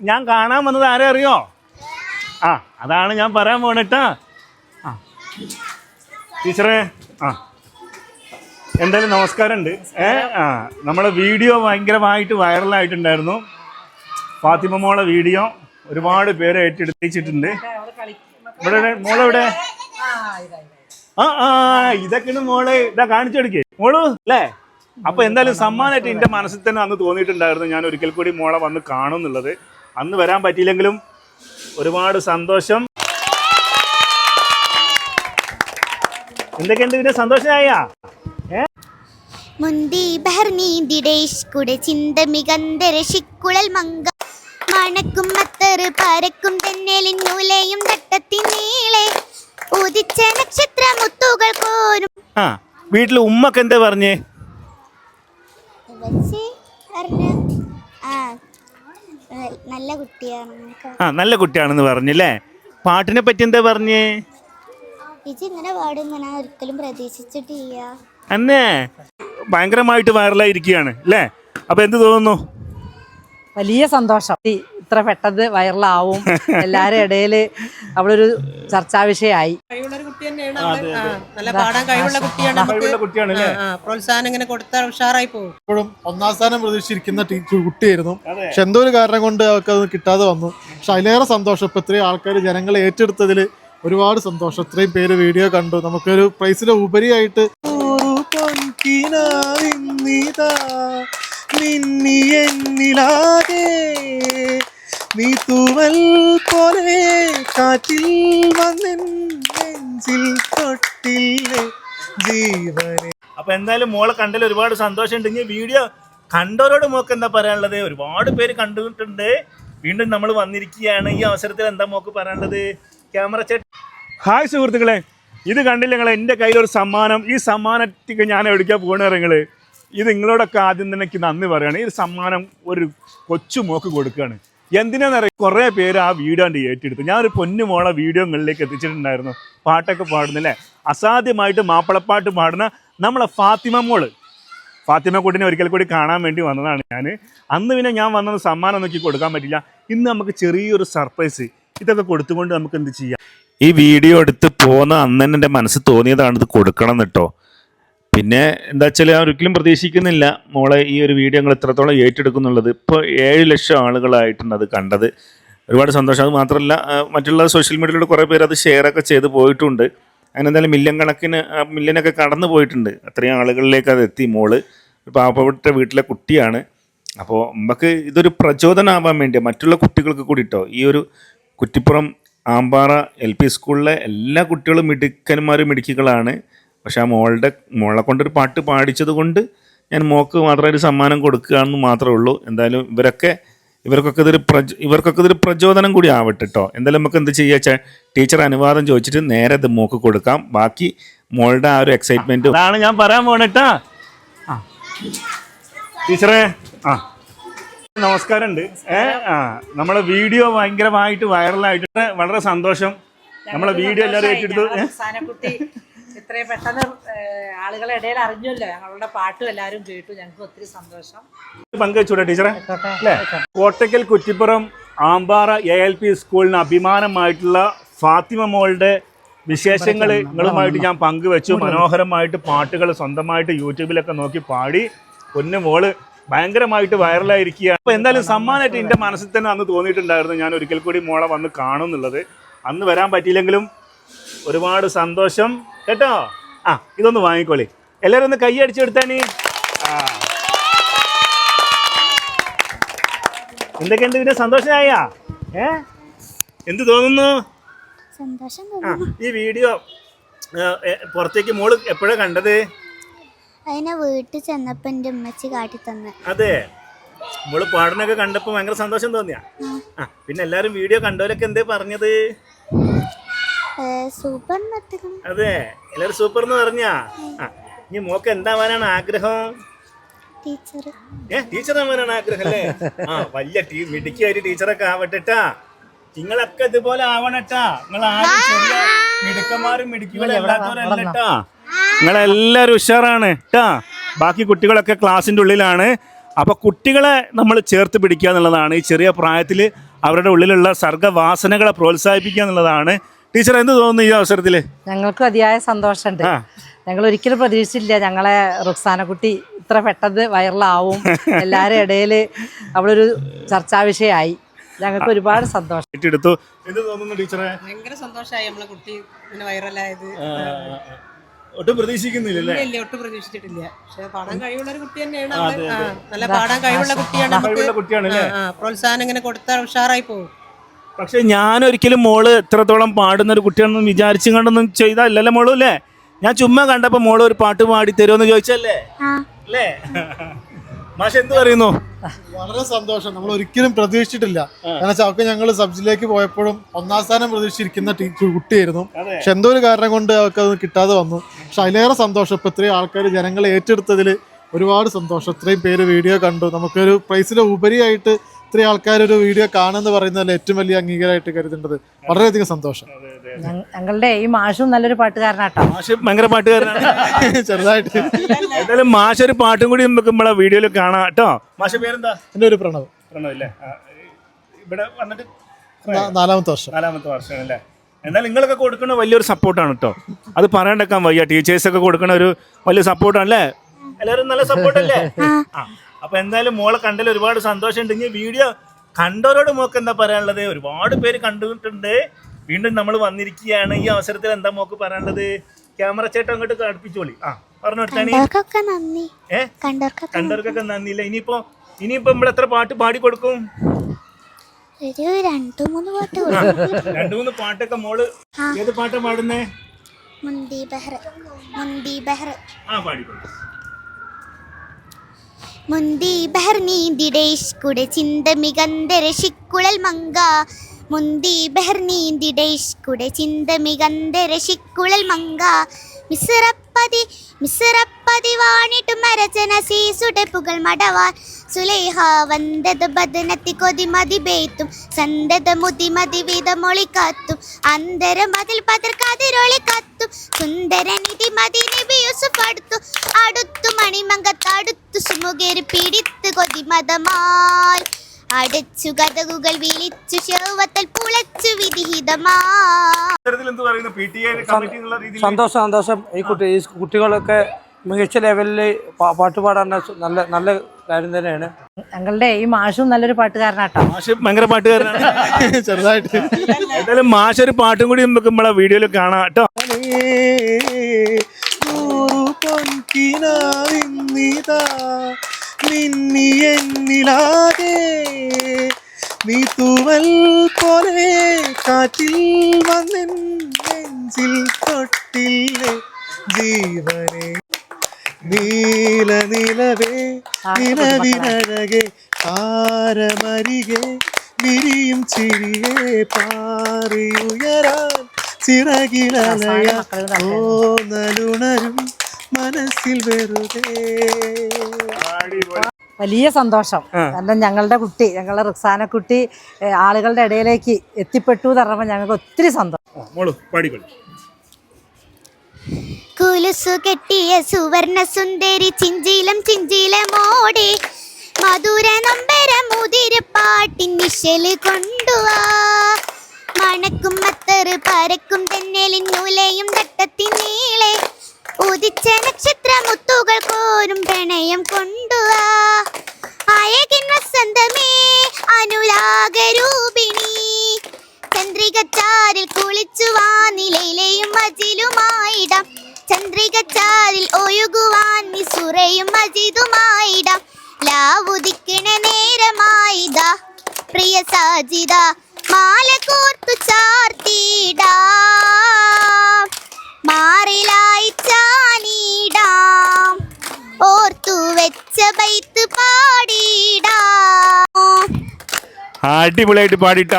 ഞാൻ കാണാൻ വന്നത് ആരെ അറിയോ? ആ അതാണ് ഞാൻ പറയാൻ പോണട്ടാ ആ. ടീച്ചറെ ആ. എന്തായാലും നമസ്കാരമുണ്ട്. ഏ ആ. നമ്മളെ വീഡിയോ ഭയങ്കരമായിട്ട് വൈറലായിട്ടുണ്ടായിരുന്നു. ഫാത്തിമ മോളെ വീഡിയോ ഒരുപാട് പേര് ഏറ്റെടുത്തിട്ടുണ്ട് ഇവിടെ? മോളെവിടെ ആ ആ ഇതൊക്കെയാണ് മോളെ. ഇതാ കാണിച്ചു കൊടുക്കേ. മോളു അല്ലേ? അപ്പൊ എന്തായാലും സമ്മാനമായിട്ട് എന്റെ മനസ്സിൽ തന്നെ അന്ന് തോന്നിയിട്ടുണ്ടായിരുന്നു. ഞാൻ ഒരിക്കൽ കൂടി മോളെ വന്ന് കാണും എന്നുള്ളത്. അന്ന് വരാൻ പറ്റിയില്ലെങ്കിലും ഒരുപാട് സന്തോഷം. എന്തൊക്കെയുണ്ട് പിന്നെ സന്തോഷമായ മുന്തി ബഹർനീന്തിടേഷ് കുടെ ചിന്ത മികന്ദര ശിക്കുഴൽ മങ്ക മണക്കും മത്തറ് പരക്കും തെന്നലിൻ നൂലയും തട്ടത്തിൻ നീളെ. ഉദിച്ച നക്ഷത്ര മുത്തുകൾ കോരും. ആ വീട്ടിൽ ഉമ്മക്ക് എന്താ പറഞ്ഞേ പറഞ്ഞു നല്ല കുട്ടിയാണ് ആ നല്ല കുട്ടിയാണെന്ന് പറഞ്ഞല്ലേ? പാട്ടിനെ പറ്റി എന്താ പറഞ്ഞേ? ഇങ്ങനെ പാടും ഒരിക്കലും പ്രതീക്ഷിച്ചിട്ടില്ല. അന്നേ ഭയങ്കരമായിട്ട് വൈറലായിരിക്കുകയാണ് അല്ലേ? അപ്പൊ എന്ത് തോന്നുന്നു? വലിയ സന്തോഷം. ഇത്ര പെട്ടെന്ന് വൈറലാവും. എല്ലാരും ഇടയിൽ അവളൊരു ചർച്ചാ വിഷയമായി. പ്രോത്സാഹനം ഇങ്ങനെ കൊടുത്താൽ ഉഷാറായി പോകും. ഇപ്പോഴും ഒന്നാം സ്ഥാനം പ്രതീക്ഷിച്ചിരിക്കുന്ന ടീച്ചർ കുട്ടിയായിരുന്നു. പക്ഷെ എന്തോ ഒരു കാരണം കൊണ്ട് അവർക്ക് അത് കിട്ടാതെ വന്നു. പക്ഷെ അതിലേറെ സന്തോഷം. ഇപ്പൊ ഇത്രയും ആൾക്കാർ ജനങ്ങളെ ഏറ്റെടുത്തതിൽ ഒരുപാട് സന്തോഷം. ഇത്രയും പേര് വീഡിയോ കണ്ടു. നമുക്കൊരു പ്രൈസിന്റെ ഉപരിയായിട്ട് നീ തൂവൽ പോലെ കാറ്റിൽ വന്നിൽ നെഞ്ചിൽ തൊട്ടില്ലേ ജീവനെ. അപ്പൊ എന്തായാലും മോളെ കണ്ടതിൽ ഒരുപാട് സന്തോഷമുണ്ട്. ഇനി വീഡിയോ കണ്ടവരോട് മോക്ക് എന്താ പറയാനുള്ളത്? ഒരുപാട് പേര് കണ്ടിട്ടുണ്ട്. വീണ്ടും നമ്മൾ വന്നിരിക്കുകയാണ്. ഈ അവസരത്തിൽ എന്താ മോക്ക് പറയാനുള്ളത്? ക്യാമറ ചേട്ടൻ ഹായ് സുഹൃത്തുക്കളെ. ഇത് കണ്ടില്ല നിങ്ങൾ എന്റെ കയ്യിലൊരു സമ്മാനം. ഈ സമ്മാനത്തിക്ക് ഞാൻ എവിടേക്കാണ് പോകണ നിങ്ങൾ ഇത് നിങ്ങളോടൊക്കെ ആദ്യം തന്നെ എനിക്ക് നന്ദി പറയുകയാണ് ഈ സമ്മാനം ഒരു കൊച്ചു മോക്ക് കൊടുക്കുകയാണ്. എന്തിനാണെന്നറിയാം കുറേ പേര് ആ വീഡിയോ കണ്ട് ഏറ്റെടുത്തു. ഞാനൊരു പൊന്നു മോളെ വീഡിയോകളിലേക്ക് എത്തിച്ചിട്ടുണ്ടായിരുന്നു. പാട്ടൊക്കെ പാടുന്നില്ലേ? അസാധ്യമായിട്ട് മാപ്പിളപ്പാട്ട് പാടുന്ന നമ്മളെ ഫാത്തിമ മോൾ. ഫാത്തിമ കുട്ടിനെ ഒരിക്കൽ കൂടി കാണാൻ വേണ്ടി വന്നതാണ് ഞാൻ അന്ന് പിന്നെ ഞാൻ വന്നത് സമ്മാനം നോക്കി കൊടുക്കാൻ പറ്റില്ല. ഇന്ന് നമുക്ക് ചെറിയൊരു സർപ്രൈസ്. ഇതൊക്കെ കൊടുത്തുകൊണ്ട് നമുക്ക് എന്ത് ചെയ്യാം? ഈ വീഡിയോ എടുത്ത് പോന്ന അന്ന് എന്റെ മനസ്സിൽ തോന്നിയതാണ് ഇത് കൊടുക്കണം എന്നിട്ടോ പിന്നെ എന്താ വെച്ചാൽ ഒരിക്കലും പ്രതീക്ഷിക്കുന്നില്ല മോളെ ഈ ഒരു വീഡിയോ ഞങ്ങൾ എത്രത്തോളം ഏറ്റെടുക്കുന്നുള്ളത്. ഇപ്പോൾ ഏഴ് ലക്ഷം ആളുകളായിട്ടുണ്ട് അത് കണ്ടത്. ഒരുപാട് സന്തോഷം. അത് മാത്രമല്ല മറ്റുള്ള സോഷ്യൽ മീഡിയയിലൂടെ കുറേ പേര് അത് ഷെയറൊക്കെ ചെയ്ത് പോയിട്ടുണ്ട്. അങ്ങനെ എന്തായാലും മില്യൺ കണക്കിന് മില്യനൊക്കെ കടന്നു പോയിട്ടുണ്ട്. അത്രയും ആളുകളിലേക്ക് അത് എത്തി മോൾ. ഒരു പാവപ്പെട്ട വീട്ടിലെ കുട്ടിയാണ്. അപ്പോൾ നമുക്ക് ഇതൊരു പ്രചോദനമാവാൻ വേണ്ടി മറ്റുള്ള കുട്ടികൾക്ക് കൂടിയിട്ടോ ഈ ഒരു കുറ്റിപ്പുറം ആമ്പാറ എൽ പി സ്കൂളിലെ എല്ലാ കുട്ടികളും മിടുക്കന്മാരും മിടുക്കികളാണ്. പക്ഷെ ആ മോളുടെ മോളെ കൊണ്ടൊരു പാട്ട് പാടിച്ചത് കൊണ്ട് ഞാൻ മോക്ക് മാത്രം ഒരു സമ്മാനം കൊടുക്കുകയാണെന്ന് മാത്രമേ ഉള്ളൂ. എന്തായാലും ഇവരൊക്കെ ഇവർക്കൊക്കെ ഇതൊരു പ്രചോ ഇവർക്കൊക്കെ ഇതൊരു പ്രചോദനം കൂടി ആവട്ടെ കേട്ടോ എന്തായാലും നമുക്ക് എന്ത് ചെയ്യുക ടീച്ചർ അനുവാദം ചോദിച്ചിട്ട് നേരെ ഇത് മോക്ക് കൊടുക്കാം. ബാക്കി മോളുടെ ആ ഒരു എക്സൈറ്റ്മെന്റ് അതാണ് ഞാൻ പറയാൻ പോണട്ടാ ടീച്ചറെ ആ. നമസ്കാരമുണ്ട്. ഏ ആ. നമ്മളെ വീഡിയോ ഭയങ്കരമായിട്ട് വൈറലായിട്ട് വളരെ സന്തോഷം. നമ്മളെ വീഡിയോ എല്ലാവരും ഏറ്റെടുത്തു ഇത്രയും പെട്ടെന്ന് ആളുകളെ ഇടയിൽ അറിഞ്ഞല്ലോ. ഞങ്ങളുടെ പാട്ടും എല്ലാവരും കേട്ടു. ഞങ്ങൾക്ക് ഒത്തിരി സന്തോഷം. പങ്കുവെച്ചൂടെ ടീച്ചറെ? അല്ലേ? Kottakkal Kuttippuram Ampara A L P സ്കൂളിന് അഭിമാനമായിട്ടുള്ള ഫാത്തിമ മോളുടെ വിശേഷങ്ങൾ നിങ്ങളുമായിട്ട് ഞാൻ പങ്കുവെച്ചു. മനോഹരമായിട്ട് പാട്ടുകൾ സ്വന്തമായിട്ട് യൂട്യൂബിലൊക്കെ നോക്കി പാടി. പൊന്നു മോൾ ഭയങ്കരമായിട്ട് വൈറലായിരിക്കുക അപ്പോൾ എന്തായാലും സമ്മാനമായിട്ട് എന്റെ മനസ്സിൽ തന്നെ അന്ന് തോന്നിയിട്ടുണ്ടായിരുന്നു. ഞാൻ ഒരിക്കൽ കൂടി മോളെ വന്ന് കാണും എന്നുള്ളത് അന്ന് വരാൻ പറ്റിയില്ലെങ്കിലും ഒരുപാട് സന്തോഷം. കേട്ടോ? ആ ഇതൊന്ന് വാങ്ങിക്കോളി. എല്ലാവരും ഒന്ന് കൈ അടിച്ചെടുത്താനി എന്തൊക്കെയുണ്ട് ഇതിന്റെ സന്തോഷമായ ഏ? എന്ത് തോന്നുന്നു? ആ ഈ വീഡിയോ പുറത്തേക്ക് മോൾ എപ്പോഴാ കണ്ടത്? അതിനെ വീട്ടിൽ ചെന്നപ്പോ എന്റെ ഉമ്മച്ചി കാട്ടി തന്ന. അതെ. മോൾ പാടുന്നൊക്കെ കണ്ടപ്പോ ഭയങ്കര സന്തോഷം തോന്നിയാ. പിന്നെ എല്ലാരും വീഡിയോ കണ്ടവരൊക്കെ എന്തേ പറഞ്ഞത്? സൂപ്പർ അതെ എല്ലാരും സൂപ്പർ എന്ന് പറഞ്ഞാ? ആ ഇനി മോക്ക് എന്താവാനാണ് ആഗ്രഹം? ടീച്ചർ. ഏ ടീച്ചർ ആവാനാണ് ആഗ്രഹം അല്ലേ? ആ വലിയ ടീ മിടുക്കിയായിട്ട് ടീച്ചറൊക്കെ ആവട്ടെട്ടാ. നിങ്ങളൊക്കെ ഇതുപോലെ ആവണട്ടാ. നിങ്ങൾ ആരും ചെറിയ മിടുക്കന്മാരും മിടുക്കികളും അല്ലാത്തവരല്ലട്ടാ. നിങ്ങളെല്ലാവരും ഉഷാറാണ് കേട്ടാ ബാക്കി കുട്ടികളൊക്കെ ക്ലാസ്സിന്റെ ഉള്ളിലാണ്. അപ്പോൾ കുട്ടികളെ നമ്മൾ ചേർത്ത് പിടിക്കുക എന്നുള്ളതാണ്. ഈ ചെറിയ പ്രായത്തിൽ അവരുടെ ഉള്ളിലുള്ള സർഗവാസനകളെ പ്രോത്സാഹിപ്പിക്കുക എന്നുള്ളതാണ് ടീച്ചർ എന്ത് തോന്നുന്നു ഈ അവസരത്തിൽ ഞങ്ങൾക്ക് അതിയായ സന്തോഷമുണ്ട്. ഞങ്ങൾ ഒരിക്കലും പ്രതീക്ഷിച്ചില്ല ഞങ്ങളെ റുക്സാന കുട്ടി ഇത്ര പെട്ടെന്ന് വൈറലാവും. എല്ലാവരുടെ ഇടയിൽ അവളൊരു ചർച്ചാ വിഷയമായി. ഞങ്ങൾക്ക് ഒരുപാട് സന്തോഷം. ഏറ്റെടുത്തു. എന്ത് തോന്നുന്നു ടീച്ചറെ? ഭയങ്കര സന്തോഷമായി നമ്മളെ കുട്ടി ഇങ്ങനെ വൈറലായത്. ഒട്ടും പ്രതീക്ഷിക്കുന്നില്ലല്ലേ ഇല്ല ഒട്ടും പ്രതീക്ഷിച്ചിട്ടില്ല. പക്ഷെ പാടാൻ കഴിവുള്ള ഒരു കുട്ടി തന്നെയാണ് നല്ല പാടാൻ കഴിവുള്ള കുട്ടിയാണ് പ്രോത്സാഹനം ഇങ്ങനെ കൊടുത്താൽ ഉഷാറായി പോകും. പക്ഷെ ഞാൻ ഒരിക്കലും മോൾ ഇത്രത്തോളം പാടുന്ന ഒരു കുട്ടിയാണെന്ന് വിചാരിച്ചും കണ്ടൊന്നും ചെയ്തല്ലല്ലേ മോളു അല്ലേ? ഞാൻ ചുമ്മാ കണ്ടപ്പോ മോൾ ഒരു പാട്ട് പാടി തരുമെന്ന് ചോദിച്ചല്ലേ? അല്ലേ? മാഷ എന്ത് പറയുന്നു? വളരെ സന്തോഷം. നമ്മൾ ഒരിക്കലും പ്രതീക്ഷിച്ചിട്ടില്ല. കാരണം അവർക്ക് ഞങ്ങൾ സബ്ജിലേക്ക് പോയപ്പോഴും ഒന്നാം സ്ഥാനം പ്രതീക്ഷിച്ചിരിക്കുന്ന ടീ- കുട്ടിയായിരുന്നു. പക്ഷെ എന്തോ ഒരു കാരണം കൊണ്ട് അവർക്ക് അത് കിട്ടാതെ വന്നു. പക്ഷെ അതിലേറെ സന്തോഷം. ഇപ്പൊ ഇത്രയും ആൾക്കാർ ജനങ്ങളെ ഏറ്റെടുത്തതിൽ ഒരുപാട് സന്തോഷം. ഇത്രയും പേര് വീഡിയോ കണ്ടു. നമുക്കൊരു പ്രൈസിന്റെ ഉപരിയായിട്ട് ഇത്രയും ആൾക്കാർ ഒരു വീഡിയോ കാണുമെന്ന് പറയുന്നതിൽ ഏറ്റവും വലിയ അംഗീകാരമായിട്ട് കരുതേണ്ടത്. വളരെയധികം സന്തോഷം. ഞങ്ങ- ഞങ്ങളുടെ ഈ മാഷും നല്ലൊരു പാട്ടുകാരനാട്ടോ. മാഷ് ഭയങ്കര പാട്ടുകാരനാണ്. ചെറുതായിട്ട്. എന്തായാലും മാഷ് ഒരു പാട്ടും കൂടി നമുക്ക് നമ്മളെ വീഡിയോയിൽ കാണാം കേട്ടോ. മാഷ പേരെന്താ? എന്റെ ഒരു പ്രണവ്. പ്രണവ് അല്ലേ? ഇവിടെ വന്നിട്ട് നാലാമത്തെ വർഷം. നാലാമത്തെ വർഷമാണല്ലേ? എന്നാൽ നിങ്ങളൊക്കെ കൊടുക്കുന്ന വലിയൊരു സപ്പോർട്ടാണ് കേട്ടോ. അത് പറയണ്ടേക്കാൻ വയ്യ. ടീച്ചേഴ്സൊക്കെ കൊടുക്കുന്ന ഒരു വലിയ സപ്പോർട്ടാണ് അല്ലേ എല്ലാവരും നല്ല സപ്പോർട്ടല്ലേ? ആ. അപ്പൊ എന്തായാലും മോളെ കണ്ടതിൽ ഒരുപാട് സന്തോഷമുണ്ട്. ഇനി വീഡിയോ കണ്ടവരോട് മോക്ക് എന്താ പറയാനുള്ളത്? ഒരുപാട് പേര് കണ്ടിട്ടുണ്ട്. വീണ്ടും നമ്മൾ വന്നിരിക്കുകയാണ്. ഈ അവസരത്തിൽ എന്താ മോക്ക് പറയാനുള്ളത്? ക്യാമറ ചേട്ടൻ അങ്ങോട്ട് അടുപ്പിച്ചോളി. ആ പറഞ്ഞു കൊടുത്താണ് കണ്ടവർക്കൊക്കെ നന്ദി. ഏ? കണ്ടവർക്കൊക്കെ കണ്ടവർക്കൊക്കെ നന്ദിയില്ല. ഇനിയിപ്പോ ഇനിയിപ്പോ നമ്മൾ എത്ര പാട്ട് പാടി കൊടുക്കും? രണ്ടു മൂന്ന് പാട്ട് കൊടുക്കും. രണ്ടു മൂന്ന് പാട്ടൊക്കെ മോൾ ഏത് പാട്ടാ പാടുന്നേ? മുന്തി ബെഹ്റ മുന്തി ബെഹ്റ ആ പാടി കൊടുക്കും മുന്തി ബഹർ നീന്തിടേഷ് കുടെ ചിന്ത മികന്ദര ശിക്കുഴൽ മങ്ക. മുന്തി ബഹർ നീന്തിടേഷ് കുടെ ചിന്ത മികന്ദര ശിക്കുഴൽ മങ്ക. മിസ്റപ്പതി മിസ്റപ്പതി വാണിട്ടു മരചന സീസുടെ പുകൾ മടവാൻ. സുലേഹ വന്തത് ബദനത്തി കൊതിമതി ബേത്തും. സന്തത മുതിമതി വിധമൊളി കാത്തും. അന്തര മതിൽ പതിർ കതിരൊളി കത്തും. സുന്ദര നിധി മതി നിബിയുസുഫ് അടുത്തു. അടുത്തു മണിമങ്കത്ത് അടുത്തു സുമുഖര് പിടിത്ത് കൊതിമതമായി അടച്ചു കഥകുകൾ വിളിച്ചു ശോവത്തൽ പുളച്ചു വിധിഹിതമായി. ഇത്തരത്തിൽ എന്ത് പറയുന്നു? പി ടി എ കമ്മിറ്റി എന്നുള്ള സന്തോഷം സന്തോഷം. ഈ കുട്ടി ഈ കുട്ടികളൊക്കെ മികച്ച ലെവലിൽ പാട്ട് പാടാൻ നല്ല നല്ല കാര്യം തന്നെയാണ്. ഞങ്ങളുടെ ഈ മാഷും നല്ലൊരു പാട്ടുകാരനാട്ടോ. മാഷ് ഭയങ്കര പാട്ടുകാരനാണ്. ചെറുതായിട്ട്. എന്തായാലും മാഷ് ഒരു പാട്ടും കൂടി നമുക്ക് നമ്മളെ വീഡിയോയിൽ കാണാം കേട്ടോ. നൂറു പൊൻകിനാവിന്നിതാ മിന്നി എന്നിലാകെ. നീ തൂവൽ പോലെ കാറ്റിൽ വന്നെൻ നെഞ്ചിൽ തൊട്ടില്ലേ ജീവനെ. നീല നിലവേ നിലവിനഴകെ താരമരികെ വിരിയും ചിരിയെ പാറിയുയരാൻ ചിറകിലലയ തോന്നലുണരും മനസ്സിൽ വെറുതെ. വലിയ സന്തോഷം. കാരണം ഞങ്ങളുടെ കുട്ടി ഞങ്ങളുടെ റുക്സാന കുട്ടി ആളുകളുടെ ഇടയിലേക്ക് എത്തിപ്പെട്ടു എന്ന് പറഞ്ഞപ്പോൾ ഞങ്ങൾക്ക് ഒത്തിരി സന്തോഷം. കുലുസു കെട്ടിയ സുവർണ സുന്ദരി ചിഞ്ചിലം ചിഞ്ചിലമോടെ മധുര നമ്പര പാട്ടി നിശൽ കൊണ്ടുവാ. മണക്കും മത്തറ് പരക്കും തെന്നലിൻ നൂലയും തട്ടത്തിൻ നീളെ. ഉദിച്ച നക്ഷത്ര മുത്തുകൾ കോരും പ്രണയം കൊണ്ടുവാ. ചന്ദ്രികച്ചാരിൽ ഒഴുകുവാൻ നിസുറയും മജിദുമായിടാം. ലാവുദിക്കണ നേരമായിതാ പ്രിയ സാജിത മാല കോർത്തു ചാർത്തിടാം. മാറിലായി ചാനിടാം ഓർത്തു വെച്ച ബൈത്ത് പാടിടാം. അടിപൊളിയായിട്ട് പാടിയിട്ട.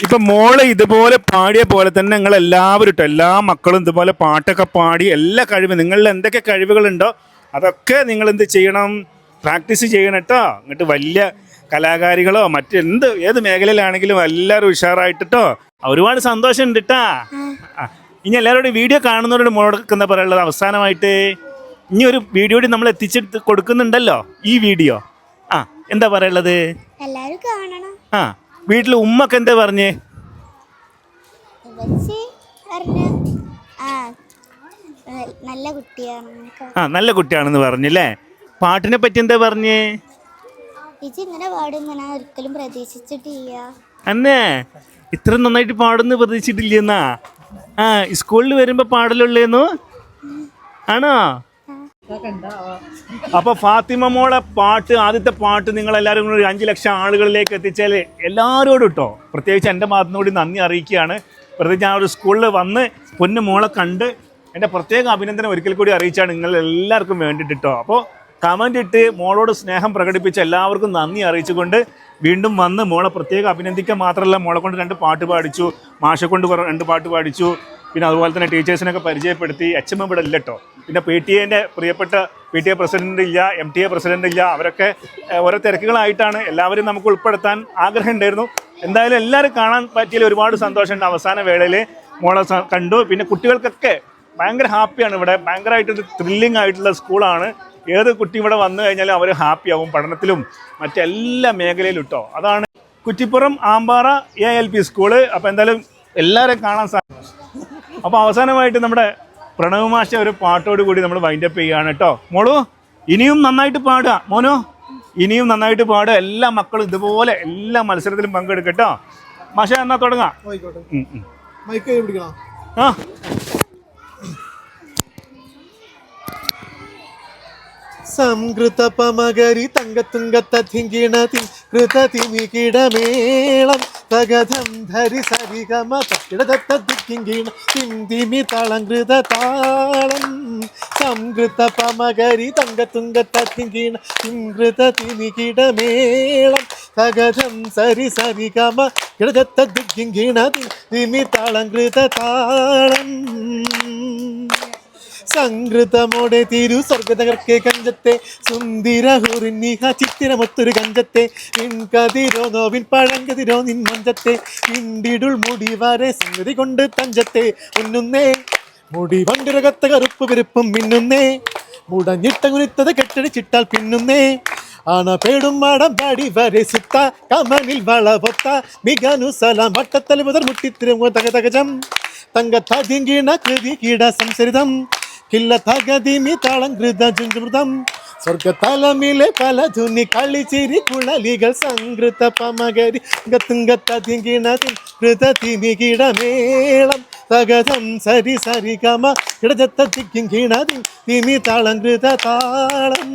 ഇപ്പൊ മോൾ ഇതുപോലെ പാടിയ പോലെ തന്നെ നിങ്ങൾ എല്ലാവരും ഇട്ടോ എല്ലാ മക്കളും ഇതുപോലെ പാട്ടൊക്കെ പാടി എല്ലാ കഴിവും നിങ്ങളിൽ എന്തൊക്കെ കഴിവുകളുണ്ടോ അതൊക്കെ നിങ്ങൾ എന്ത് ചെയ്യണം? പ്രാക്ടീസ് ചെയ്യണം കേട്ടോ. എന്നിട്ട് വലിയ കലാകാരികളോ മറ്റെന്ത് ഏത് മേഖലയിലാണെങ്കിലും എല്ലാവരും ഉഷാറായിട്ടോ ഒരുപാട് സന്തോഷമുണ്ട് കേട്ടാ ആ, ഇനി എല്ലാവരോടും വീഡിയോ കാണുന്നവരോട് മോൾക്ക് എന്താ പറയാനുള്ളത്? അവസാനമായിട്ട് ഇനി ഒരു വീഡിയോ കൂടി നമ്മൾ എത്തിച്ചെടുത്ത് കൊടുക്കുന്നുണ്ടല്ലോ ഈ വീഡിയോ. ആ എന്താ പറയാനുള്ളത്? എല്ലാവരും കാണണം. ആ വീട്ടിൽ ഉമ്മക്ക് എന്താ പറഞ്ഞേ? നല്ല കുട്ടിയാണ് ആ നല്ല കുട്ടിയാണെന്ന് പറഞ്ഞല്ലേ? പാട്ടിനെ പറ്റി എന്താ പറഞ്ഞേ? ഇജ് ഇങ്ങനെ പാടും ഞാൻ ഒരിക്കലും പ്രതീക്ഷിച്ചിട്ടില്ല. അന്നേ ഇത്ര നന്നായിട്ട് പാടുന്നു പ്രതീക്ഷിച്ചിട്ടില്ലെന്നാ ആ സ്കൂളിൽ വരുമ്പോ പാടലുള്ളേന്നു? ആണോ? അപ്പൊ ഫാത്തിമ മോളെ പാട്ട് ആദ്യത്തെ പാട്ട് നിങ്ങൾ എല്ലാവരും കൂടി ഒരു അഞ്ച് ലക്ഷം ആളുകളിലേക്ക് എത്തിച്ചാൽ എല്ലാവരോടും കേട്ടോ പ്രത്യേകിച്ച് എന്റെ ഭാഗത്തുനിന്ന് കൂടി നന്ദി അറിയിക്കുകയാണ്. പ്രത്യേകിച്ച് ആ ഒരു സ്കൂളിൽ വന്ന് പൊന്നു മോളെ കണ്ട് എന്റെ പ്രത്യേക അഭിനന്ദനം ഒരിക്കൽ കൂടി അറിയിച്ചാണ് നിങ്ങൾ എല്ലാവർക്കും വേണ്ടിയിട്ട് കേട്ടോ അപ്പോൾ കമന്റ് ഇട്ട് മോളോട് സ്നേഹം പ്രകടിപ്പിച്ച് എല്ലാവർക്കും നന്ദി അറിയിച്ചുകൊണ്ട് വീണ്ടും വന്ന് മോളെ പ്രത്യേകം അഭിനന്ദിക്കാൻ മാത്രമല്ല മോളെ കൊണ്ട് രണ്ട് പാട്ട് പാടിച്ചു മാഷെ കൊണ്ട് രണ്ട് പാട്ട് പാടിച്ചു പിന്നെ അതുപോലെ തന്നെ ടീച്ചേഴ്സിനൊക്കെ പരിചയപ്പെടുത്തി എച്ച് എം ഇവിടെ ഇല്ല കേട്ടോ പിന്നെ പി ടി എന്റെ പ്രിയപ്പെട്ട പി ടി എ പ്രസിഡന്റ് ഇല്ല എം ടി എ പ്രസിഡന്റ് ഇല്ല അവരൊക്കെ ഓരോ തിരക്കുകളായിട്ടാണ് എല്ലാവരും നമുക്ക് ഉൾപ്പെടുത്താൻ ആഗ്രഹം ഉണ്ടായിരുന്നു. എന്തായാലും എല്ലാവരും കാണാൻ പറ്റിയതിൽ ഒരുപാട് സന്തോഷമുണ്ട് അവസാന വേളയിൽ മോളെ കണ്ടു. പിന്നെ കുട്ടികൾക്കൊക്കെ ഭയങ്കര ഹാപ്പിയാണ് ഇവിടെ. ഭയങ്കരമായിട്ടൊരു ത്രില്ലിംഗ് ആയിട്ടുള്ള സ്കൂളാണ്. ഏത് കുട്ടി ഇവിടെ വന്നു കഴിഞ്ഞാലും അവർ ഹാപ്പിയാവും പഠനത്തിലും മറ്റെല്ലാ മേഖലയിലും കേട്ടോ അതാണ് Kuttippuram Ampara A L P school അപ്പോൾ എന്തായാലും എല്ലാവരെയും കാണാൻ സാ അപ്പോൾ അവസാനമായിട്ട് നമ്മുടെ പ്രണവ് മാഷ ഒരു പാട്ടോട് കൂടി നമ്മൾ വൈൻഡപ്പ് ചെയ്യുകയാണ് കേട്ടോ മോളു ഇനിയും നന്നായിട്ട് പാടുക. മോനോ ഇനിയും നന്നായിട്ട് പാടുക. എല്ലാ മക്കളും ഇതുപോലെ എല്ലാ മത്സരത്തിലും പങ്കെടുക്കട്ടോ മാഷ എന്നാ തുടങ്ങാം? ആ. സംകൃതപമകരി തങ്കത്തുങ്കത്തിങ്കിണതി കൃതതിമികിടമേളം തകഥം ധരി സരിഗമ താളം തിന്തിമി പമകരി തങ്കത്തുങ്ക സംകൃതപമകരി തങ്കത്തുങ്കത്തിങ്കിണ തിങ്കൃതതിമികിടമേളം തകഥം സരി സരിഗമ കിടതത്തിങ്കിണ തിമി തളം കൃതതാളം തീരു സ്വർഗതകർക്കെ കഞ്ചത്തെ സുന്ദിര ഹുറിനിഹ ചിത്തിരമൊത്തൊരു കഞ്ചത്തെ ഇൻകതിരോ നോവിൻ പഴങ്കതിരോ നിൻ മഞ്ചത്തെ ഇണ്ടിടുൾ മുടി വരെ സംഗതി കൊണ്ട് തഞ്ചത്തെ ഉന്നുന്നേ. മുടി വണ്ടിരകത്ത കറുപ്പ് വിരുപ്പും മിന്നുന്നേ. മുടഞ്ഞിട്ട കുനിത്തത് കെട്ടടിച്ചിട്ടാൽ പിന്നുന്നേ. ആണ പേടും മാടം പാടി വരെ സുത്ത കമനിൽ വളപൊത്ത മികനുസലം വട്ടത്തല മുതൽ മുട്ടിത്തിരും തക തകജം തങ്ക തതിങ്കിണ കൃതി കീട സംസരിതം. കില്ല തകതിമി താളം കൃത ജുഞ്ചുമൃതം. സ്വർഗതലമിലെ പല ധുനി കളിച്ചിരി കുളലികൾ സംകൃത പമകരി ഗത്തുങ്കത്തിങ്കിണ കൃതതിമികിടമേളം. തകതം സരി സരി കമ കിടജത്ത തിക്കിങ്കിണ തിമി തളങ്കൃത താളം